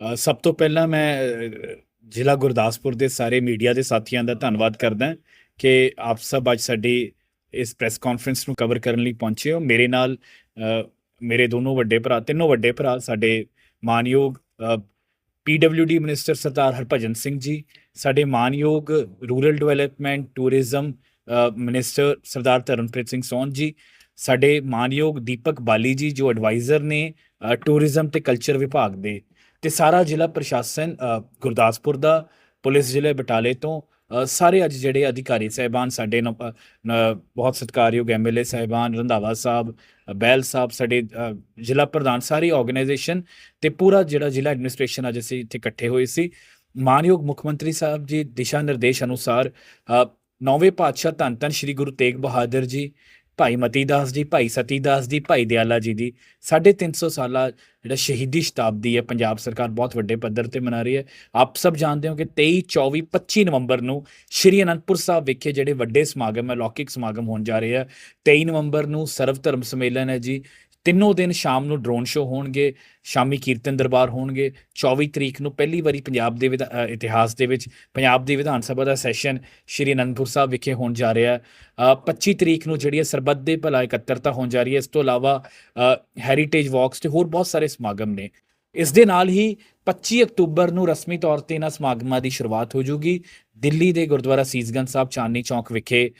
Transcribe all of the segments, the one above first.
ਸਭ ਤੋਂ ਪਹਿਲਾਂ ਮੈਂ ਜ਼ਿਲ੍ਹਾ ਗੁਰਦਾਸਪੁਰ ਦੇ ਸਾਰੇ ਮੀਡੀਆ ਦੇ ਸਾਥੀਆਂ ਦਾ ਧੰਨਵਾਦ ਕਰਦਾ ਕਿ ਆਪ ਸਭ ਅੱਜ ਸਾਡੀ ਇਸ ਪ੍ਰੈਸ ਕਾਨਫਰੰਸ ਨੂੰ ਕਵਰ ਕਰਨ ਲਈ ਪਹੁੰਚੇ ਹੋ। ਮੇਰੇ ਨਾਲ ਮੇਰੇ ਦੋਨੋਂ ਵੱਡੇ ਭਰਾ, ਤਿੰਨੋਂ ਵੱਡੇ ਭਰਾ ਸਾਡੇ ਮਾਨਯੋਗ ਪੀਡਬਲਯੂਡੀ ਮਿਨਿਸਟਰ ਸਰਦਾਰ ਹਰਭਜਨ ਸਿੰਘ ਜੀ, ਸਾਡੇ ਮਾਨਯੋਗ rural development, tourism minister Sardar Dharampreet Singh Sond ji, ਸਾਡੇ ਮਾਨਯੋਗ ਦੀਪਕ ਬਾਲੀ ਜੀ ਜੋ ਐਡਵਾਈਜ਼ਰ ਨੇ ਟੂਰਿਜ਼ਮ ਤੇ ਕਲਚਰ ਵਿਭਾਗ ਦੇ ਤੇ ਸਾਰਾ ਜ਼ਿਲ੍ਹਾ ਪ੍ਰਸ਼ਾਸਨ ਗੁਰਦਾਸਪੁਰ ਦਾ, ਪੁਲਿਸ ਜ਼ਿਲ੍ਹੇ ਬਟਾਲੇ ਤੋਂ ਸਾਰੇ ਅੱਜ ਜਿਹੜੇ ਅਧਿਕਾਰੀ ਸਹਿਬਾਨ ਸਾਡੇ ਨ- ਬਹੁਤ ਸਤਿਕਾਰਯੋਗ ਐਮਐਲਏ ਸਹਿਬਾਨ, ਰੰਧਾਵਾ ਸਾਹਿਬ ਬੈਲ ਸਾਹਿਬ, ਸਾਡੇ ਜ਼ਿਲ੍ਹਾ ਪ੍ਰਧਾਨ, ਸਾਰੀ ਆਰਗੇਨਾਈਜੇਸ਼ਨ ਤੇ ਪੂਰਾ ਜਿਹੜਾ ਜ਼ਿਲ੍ਹਾ ਐਡਮਿਨਿਸਟ੍ਰੇਸ਼ਨ ਅੱਜ ਅਸੀਂ ਇੱਥੇ ਇਕੱਠੇ ਹੋਏ ਸੀ। ਮਾਨਯੋਗ ਮੁੱਖ ਮੰਤਰੀ ਸਾਹਿਬ ਜੀ, ਦਿਸ਼ਾ ਨਿਰਦੇਸ਼ ਅਨੁਸਾਰ ਨੌਵੇਂ ਪਾਤਸ਼ਾਹ ਧੰਨ ਧੰਨ ਸ੍ਰੀ ਗੁਰੂ ਤੇਗ ਬਹਾਦਰ ਜੀ ਭਾਈ ਮਤੀ ਦਾਸ ਜੀ, ਭਾਈ ਸਤੀ ਦਾਸ ਜੀ, ਭਾਈ ਦਿਆਲਾ ਜੀ ਦੀ 350 ਸਾਲਾ ਜਿਹੜਾ ਸ਼ਹੀਦੀ ਸ਼ਤਾਬਦੀ ਹੈ, ਪੰਜਾਬ ਸਰਕਾਰ ਬਹੁਤ ਵੱਡੇ ਪੱਧਰ ਤੇ ਮਨਾ ਰਹੀ ਹੈ। ਆਪ ਸਭ ਜਾਣਦੇ ਹੋ ਕਿ 23 24 25 ਨਵੰਬਰ ਨੂੰ ਸ਼੍ਰੀ ਅਨੰਦਪੁਰ ਸਾਹਿਬ ਵਿਖੇ ਜਿਹੜੇ ਵੱਡੇ ਸਮਾਗਮ ਹੈ, ਲੌਕਿਕ ਸਮਾਗਮ ਹੋਣ ਜਾ ਰਹੇ ਆ 23 ਨਵੰਬਰ ਨੂੰ ਸਰਵ ਧਰਮ ਸੰਮੇਲਨ ਹੈ ਜੀ। ਤਿੰਨੋਂ ਦਿਨ ਸ਼ਾਮ ਨੂੰ ਡਰੋਨ ਸ਼ੋ ਹੋਣਗੇ, ਸ਼ਾਮੀ ਕੀਰਤਨ ਦਰਬਾਰ ਹੋਣਗੇ 24 ਤਰੀਕ ਨੂੰ ਪਹਿਲੀ ਵਾਰੀ ਪੰਜਾਬ ਦੇ ਵਿਧਾ- ਇਤਿਹਾਸ ਦੇ ਵਿੱਚ ਪੰਜਾਬ ਦੀ ਵਿਧਾਨ ਸਭਾ ਦਾ ਸੈਸ਼ਨ ਸ਼੍ਰੀ ਅਨੰਦਪੁਰ ਸਾਹਿਬ ਵਿਖੇ ਹੋਣ ਜਾ ਰਿਹਾ ਹੈ। 25 ਤਰੀਕ ਨੂੰ ਜਿਹੜੀ ਹੈ ਸਰਬੱਤ ਦੇ ਭਲਾ ਇਕੱਤਰਤਾ ਹੋਣ ਜਾ ਰਹੀ ਹੈ। ਇਸ ਤੋਂ ਇਲਾਵਾ ਹੈਰੀਟੇਜ ਵਾਕਸ ਤੇ ਹੋਰ ਬਹੁਤ ਸਾਰੇ ਸਮਾਗਮ ਨੇ। ਇਸ ਦੇ ਨਾਲ ਹੀ 25 ਅਕਤੂਬਰ ਨੂੰ ਰਸਮੀ ਤੌਰ ਤੇ ਇਹਨਾਂ ਸਮਾਗਮਾਂ ਦੀ ਸ਼ੁਰੂਆਤ ਹੋ ਜੂਗੀ। ਦਿੱਲੀ ਦੇ ਗੁਰਦੁਆਰਾ ਸੀਸਗੰਜ ਸਾਹਿਬ ਚਾਂਦਨੀ ਚੌਕ ਵਿਖੇ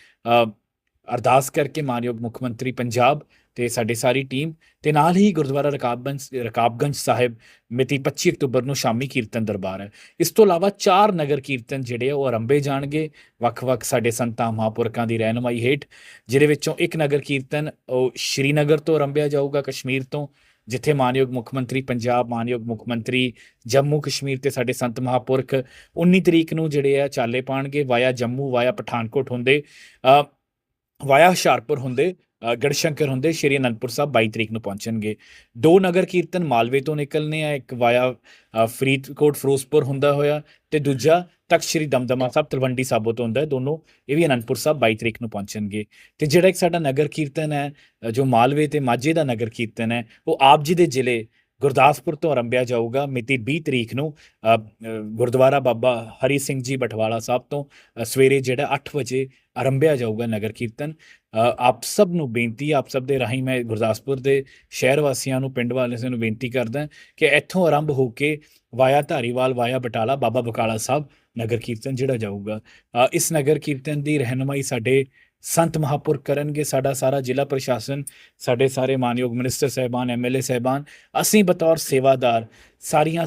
ਅਰਦਾਸ ਕਰਕੇ ਮਾਨਯੋਗ ਮੁੱਖ ਮੰਤਰੀ ਪੰਜਾਬ ਤੇ ਸਾਡੀ ਸਾਰੀ ਟੀਮ ਤੇ ਨਾਲ ਹੀ ਗੁਰਦੁਆਰਾ ਰਕਾਬਗੰਜ ਰਕਾਬਗੰਜ ਸਾਹਿਬ ਮਿਤੀ 25 ਅਕਤੂਬਰ ਨੂੰ ਸ਼ਾਮੀ ਕੀਰਤਨ ਦਰਬਾਰ ਹੈ। ਇਸ ਤੋਂ ਇਲਾਵਾ ਚਾਰ ਨਗਰ ਕੀਰਤਨ ਜਿਹੜੇ ਆ ਉਹ ਆਰੰਭੇ ਜਾਣਗੇ। ਵੱਖ-ਵੱਖ ਸਾਡੇ ਸੰਤਾਂ ਮਹਾਂਪੁਰਖਾਂ ਦੀ ਰਹਿਨਮਾਈ ਹੇਠ, ਜਿਹਦੇ ਵਿੱਚੋਂ ਇੱਕ ਨਗਰ ਕੀਰਤਨ ਉਹ ਸ਼੍ਰੀਨਗਰ ਤੋਂ ਆਰੰਭਿਆ ਜਾਊਗਾ ਕਸ਼ਮੀਰ ਤੋਂ, ਜਿੱਥੇ ਮਾਨਯੋਗ ਮੁੱਖ ਮੰਤਰੀ, ਪੰਜਾਬ ਮਾਨਯੋਗ ਮੁੱਖ ਮੰਤਰੀ, ਜੰਮੂ ਕਸ਼ਮੀਰ ਤੇ ਸਾਡੇ ਸੰਤ ਮਹਾਂਪੁਰਖ 19 ਤਰੀਕ ਨੂੰ ਜਿਹੜੇ ਆ ਚਾਲੇ ਪਾਣਗੇ ਵਾਇਆ ਜੰਮੂ ਵਾਇਆ ਪਠਾਨਕੋਟ ਹੁੰਦੇ ਵਾਇਆ ਹੁਸ਼ਿਆਰਪੁਰ ਹੁੰਦੇ। ਗੜਸ਼ੰਕਰ ਹੁੰਦੇ ਸ਼੍ਰੀ ਅਨੰਦਪੁਰ ਸਾਹਿਬ 22 ਤਰੀਕ ਨੂੰ ਪਹੁੰਚਣਗੇ। ਦੋ ਨਗਰ ਕੀਰਤਨ ਮਾਲਵੇ ਤੋਂ ਨਿਕਲਨੇ ਆ, ਇੱਕ ਵਾਇਆ ਫਰੀਦਕੋਟ ਫਿਰੋਜ਼ਪੁਰ ਹੁੰਦਾ ਹੋਇਆ ਤੇ ਦੂਜਾ ਤਖਤ ਸ਼੍ਰੀ ਦਮਦਮਾ ਸਾਹਿਬ ਤਲਵੰਡੀ ਸਾਬੋ ਤੋਂ ਹੁੰਦਾ ਹੈ। ਦੋਨੋਂ ਇਹ ਵੀ ਅਨੰਦਪੁਰ ਸਾਹਿਬ 22 ਤਰੀਕ ਨੂੰ ਪਹੁੰਚਣਗੇ। ਤੇ ਜਿਹੜਾ ਇੱਕ ਸਾਡਾ ਨਗਰ ਕੀਰਤਨ ਹੈ ਜੋ ਮਾਲਵੇ ਤੇ ਮਾਝੇ ਦਾ ਨਗਰ ਕੀਰਤਨ ਹੈ, ਉਹ ਆਪ ਜੀ ਦੇ ਜ਼ਿਲ੍ਹੇ ਗੁਰਦਾਸਪੁਰ ਤੋਂ ਆਰੰਭਿਆ ਜਾਊਗਾ ਮਿਤੀ 20 ਤਰੀਕ ਨੂੰ ਗੁਰਦੁਆਰਾ ਬਾਬਾ ਹਰੀ ਸਿੰਘ ਜੀ ਬਟਵਾਲਾ ਸਾਹਿਬ ਤੋਂ ਸਵੇਰੇ ਜਿਹੜਾ 8 ਵਜੇ ਆਰੰਭਿਆ ਜਾਊਗਾ ਨਗਰ ਕੀਰਤਨ। ਆਪ ਸਭ ਨੂੰ ਬੇਨਤੀ, ਆਪ ਸਭ ਦੇ ਰਾਹੀਂ ਮੈਂ ਗੁਰਦਾਸਪੁਰ ਦੇ ਸ਼ਹਿਰ ਵਾਸੀਆਂ ਨੂੰ, ਪਿੰਡ ਵਾਲਿਆਂ ਨੂੰ ਬੇਨਤੀ ਕਰਦਾ ਕਿ ਇੱਥੋਂ ਆਰੰਭ ਹੋ ਕੇ ਵਾਇਆ ਧਾਰੀਵਾਲ, ਵਾਇਆ ਬਟਾਲਾ, ਬਾਬਾ ਬਕਾਲਾ ਸਾਹਿਬ ਨਗਰ ਕੀਰਤਨ ਜਿਹੜਾ ਜਾਊਗਾ। ਇਸ ਨਗਰ ਕੀਰਤਨ ਦੀ ਰਹਿਨਮਾਈ ਸਾਡੇ ਸੰਤ ਮਹਾਪੁਰ ਕਰਨਗੇ, ਸਾਡਾ ਸਾਰਾ ਜ਼ਿਲ੍ਹਾ ਪ੍ਰਸ਼ਾਸਨ, ਸਾਡੇ ਸਾਰੇ ਮਾਨਯੋਗ ਮਿਨਿਸਟਰ ਸਹਿਬਾਨ ਐਮਐਲਏ ਸਹਿਬਾਨ, ਅਸੀਂ ਬਤੌਰ ਸੇਵਾਦਾਰ, ਸਾਰੀਆਂ